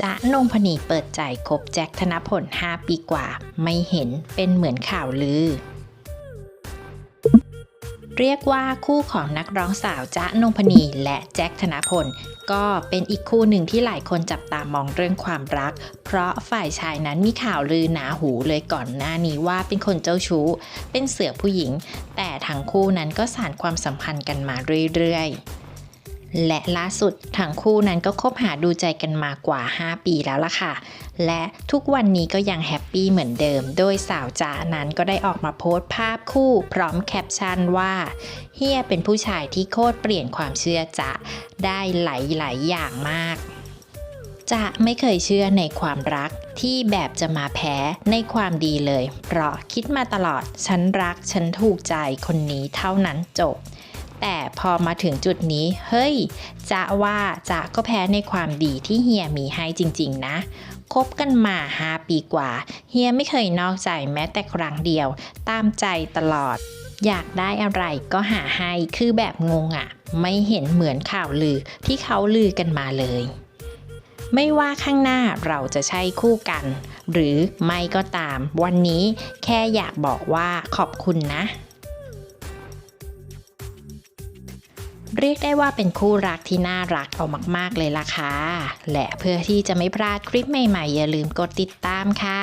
จ๊ะนงพนีเปิดใจคบแจ็คธนพล 5 ปีกว่า ไม่เห็นเป็นเหมือนข่าวลือ เรียกว่าคู่ของนักร้องสาวจ๊ะนงพนีและแจ็คธนพล ก็เป็นอีกคู่หนึ่งที่หลายคนจับตามองเรื่องความรัก เพราะฝ่ายชายนั้นมีข่าวลือหนาหูเลยก่อนหน้านี้ว่าเป็นคนเจ้าชู้ เป็นเสือผู้หญิง แต่ทั้งคู่นั้นก็สานความสัมพันธ์กันมาเรื่อยๆ และล่าสุดทั้งคู่นั้นก็คบหาดูใจกันมากว่า 5 ปีแล้วล่ะค่ะ และทุกวันนี้ก็ยังแฮปปี้เหมือนเดิม โดยสาวจ๋านั้นก็ได้ออกมาโพสต์ภาพคู่ พร้อมแคปชั่นว่าเฮียเป็นผู้ชายที่โคตรเปลี่ยนความเชื่อจะได้หลายๆอย่างมากจะไม่เคยเชื่อในความรักที่แบบจะมาแพ้ในความดีเลย เพราะคิดมาตลอด ฉันรัก ฉันถูกใจคนนี้เท่านั้นจบ แต่พอมาถึงจุดนี้ เฮ้ย จะว่าจะก็แพ้ในความดีที่เฮียมีให้จริง ๆ นะคบกันมา 5 ปีกว่า เฮียไม่เคยนอกใจแม้แต่ครั้งเดียว ตามใจตลอด อยากได้อะไรก็หาให้คือแบบงงอะ่ะ ไม่เห็นเหมือนข่าวลือที่เขาลือกันมาเลย ไม่ว่าข้างหน้าเราจะใช่คู่กัน หรือไม่ก็ตาม วันนี้แค่อยากบอกว่าขอบคุณนะ เรียกได้ว่าเป็นคู่รักที่น่ารักเอามาก ๆ เลยล่ะค่ะ และเพื่อที่จะไม่พลาดคลิปใหม่ ๆ อย่าลืมกดติดตามค่ะ